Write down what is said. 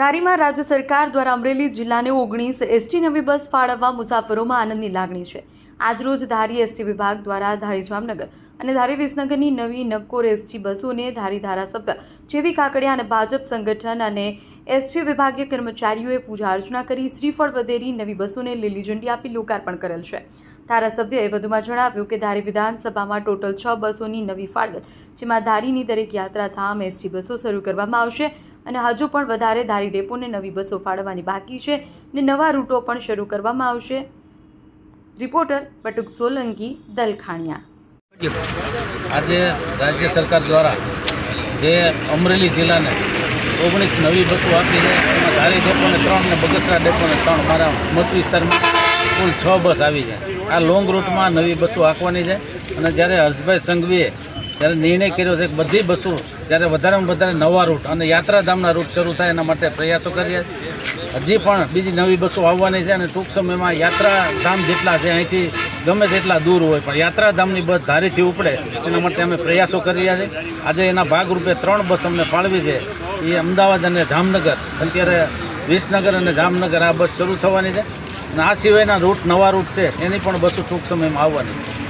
ધારીમાં રાજ્ય સરકાર દ્વારા અમરેલી જિલ્લાને ઓગણીસ એસટી નવી બસ ફાળવવા મુસાફરોમાં આનંદની લાગણી છે. આજરોજ ધારી એસટી વિભાગ દ્વારા ધારી જામનગર અને ધારી વિસનગરની નવી નક્કોર એસટી બસોને ધારી ધારાસભ્ય જેવી કાકડિયા અને ભાજપ સંગઠન અને એસટી વિભાગીય કર્મચારીઓએ પૂજા અર્ચના કરી શ્રીફળ વધેરી નવી બસોને લીલી ઝંડી આપી લોકાર્પણ કરેલ છે. ધારાસભ્યએ વધુમાં જણાવ્યું કે ધારી વિધાનસભામાં ટોટલ છ બસોની નવી ફાળવત જેમાં ધારીની દરેક યાત્રાધામ એસટી બસો શરૂ કરવામાં આવશે અને હજુ પણ વધારે ધારી ડેપોને નવી બસો ફાળવવાની બાકી છે ને નવા રૂટો પણ શરૂ કરવામાં આવશે. રિપોર્ટર બટુક સોલંકી, દલખાણિયા. આજે રાજ્ય સરકાર દ્વારા જે અમરેલી જિલ્લાને ઓગણીસ નવી બસો આપી છે, એમાં ધારી ડેપોને ત્રણ ને બગસરા ડેપોને ત્રણ, મારા મત વિસ્તારમાં કુલ છ બસ આવી છે. આ લોંગ રૂટમાં નવી બસો હાંકવાની છે અને જ્યારે હર્ષભાઈ સંઘવીએ જ્યારે નિર્ણય કર્યો છે કે બધી બસો જ્યારે વધારેમાં વધારે નવા રૂટ અને યાત્રાધામના રૂટ શરૂ થાય એના માટે પ્રયાસો કરીએ. હજી પણ બીજી નવી બસો આવવાની છે અને ટૂંક સમયમાં યાત્રાધામ જેટલા છે અહીંથી ગમે તેટલા દૂર હોય, પણ યાત્રાધામની બસ ધારીથી ઉપડે એના માટે અમે પ્રયાસો કરી રહ્યા છીએ. આજે એના ભાગરૂપે ત્રણ બસ અમને ફાળવી છે. એ અમદાવાદ અને જામનગર. અત્યારે વિસનગર અને જામનગર આ બસ શરૂ થવાની છે. અને આ સિવાયના રૂટ, નવા રૂટ છે, એની પણ બસો ટૂંક સમયમાં આવવાની છે.